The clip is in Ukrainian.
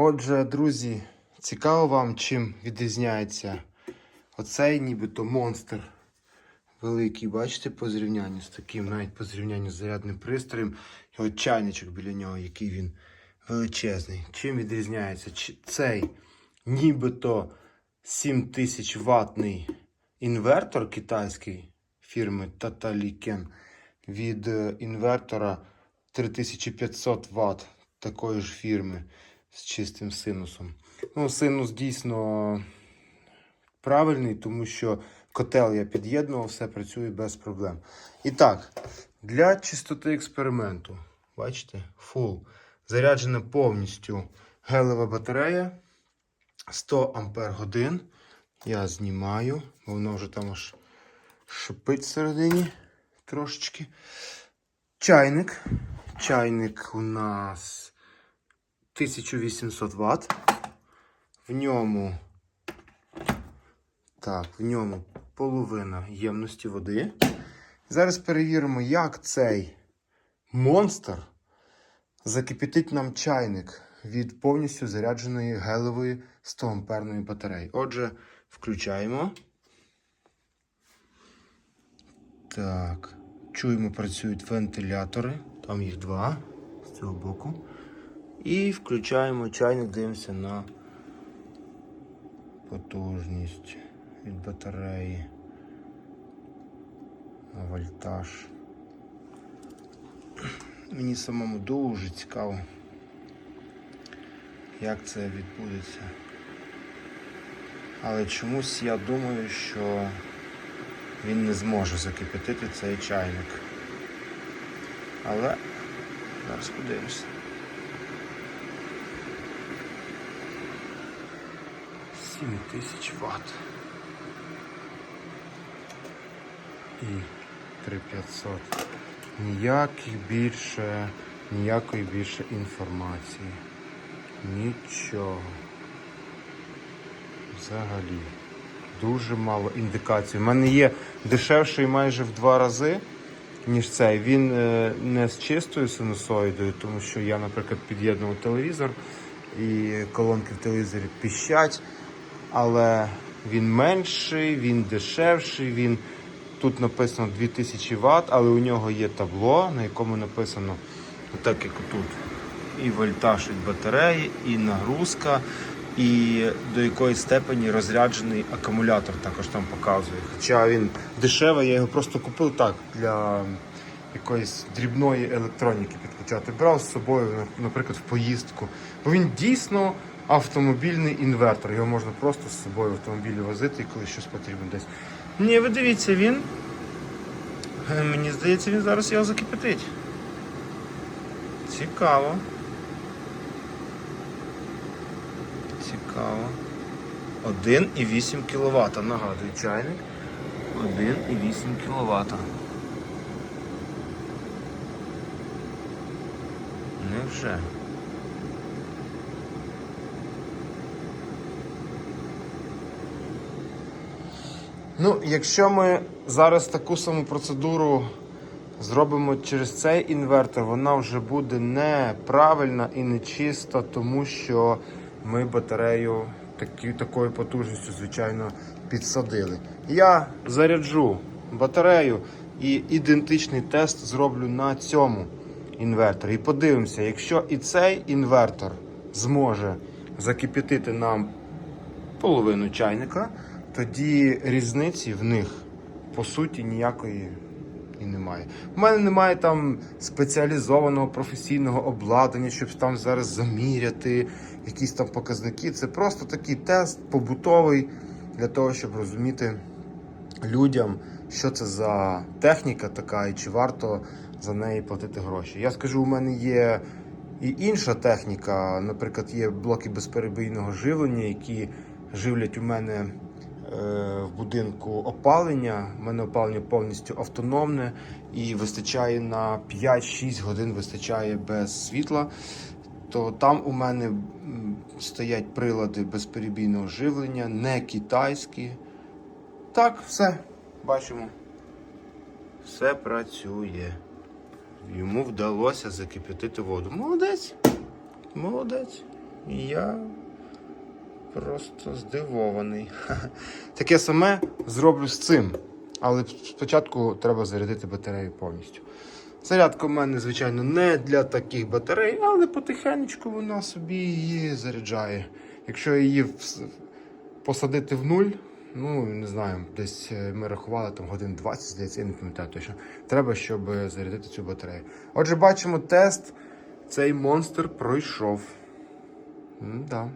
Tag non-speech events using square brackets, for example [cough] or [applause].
Отже, друзі, цікаво вам, чим відрізняється оцей нібито монстр великий, бачите, по зрівнянню з таким, навіть по зрівнянню з зарядним пристроєм, і от чайничок біля нього, який він величезний. Чим відрізняється цей нібито 7000 ваттний інвертор китайський фірми Tataliken від е, інвертора 3500 Вт такої ж фірми з чистим синусом. Ну, синус дійсно правильний, тому що котел я під'єднував, все працює без проблем. І так, для чистоти експерименту, бачите, full, заряджена повністю гелева батарея 100 Ампер годин. Я знімаю, бо воно вже там аж шипить всередині трошечки. Чайник. Чайник у нас 1800 Вт. В ньому так, в ньому половина ємності води. Зараз перевіримо, як цей монстр закипятить нам чайник від повністю зарядженої гелевої 100 амперної батареї. Отже, включаємо. Так, чуємо, працюють вентилятори. Там їх два з цього боку. І включаємо чайник, дивимося на потужність від батареї. На вольтаж. Мені самому дуже цікаво, як це відбудеться. Але чомусь я думаю, що він не зможе закипятити цей чайник. Але зараз подивимося. 7000 Вт. І 3500. Ніяких більше, ніякої більше інформації. Нічого. Взагалі. Дуже мало індикацій. У мене є дешевший майже в два рази, ніж цей. Він е, не з чистою синусоїдою, тому що я, наприклад, під'єднував телевізор і колонки в телевізорі піщать, але він менший, він дешевший, він тут написано 2000 Вт, але у нього є табло, на якому написано, так як тут, і вольтаж від батареї, і нагрузка, і до якої степені розряджений акумулятор також там показує. Хоча він дешевий, я його просто купив так для якоїсь дрібної електроніки підключати. Брав з собою, наприклад, в поїздку. Бо він дійсно автомобільний інвертор. Його можна просто з собою в автомобілі возити, коли щось потрібно десь. Ні, ви дивіться, він. е, Мені здається, він зараз його закипятить. Цікаво. Цікаво. 1,8 кВт. Нагадую, чайник. 1,8 кВт. Невже? Ну, якщо ми зараз таку саму процедуру зробимо через цей інвертор, вона вже буде неправильна і нечиста, тому що ми батарею такі, такою потужністю, звичайно, підсадили. Я заряджу батарею і ідентичний тест зроблю на цьому інверторі. І подивимося, якщо і цей інвертор зможе закипятити нам половину чайника, тоді різниці в них по суті ніякої і немає. У мене немає там спеціалізованого професійного обладнання, щоб там зараз заміряти якісь там показники. Це просто такий тест побутовий для того, щоб розуміти людям, що це за техніка така і чи варто за неї платити гроші. Я скажу, у мене є і інша техніка, наприклад, є блоки безперебійного живлення, які живлять у мене в будинку опалення. У мене опалення повністю автономне і вистачає на 5-6 годин вистачає без світла. То там у мене стоять прилади безперебійного живлення, не китайські. Так, все, бачимо. Все працює. Йому вдалося закипятити воду. Молодець. Молодець. І я просто здивований. [laughs] Таке саме зроблю з цим. Але спочатку треба зарядити батарею повністю. Зарядка в мене, звичайно, не для таких батарей, але потихеньку вона собі її заряджає. Якщо її посадити в нуль, ну не знаю, десь е, ми рахували там годин 20, здається, я не пам'ятаю точно. Треба, щоб зарядити цю батарею. Отже, бачимо тест. Цей монстр пройшов. М, да.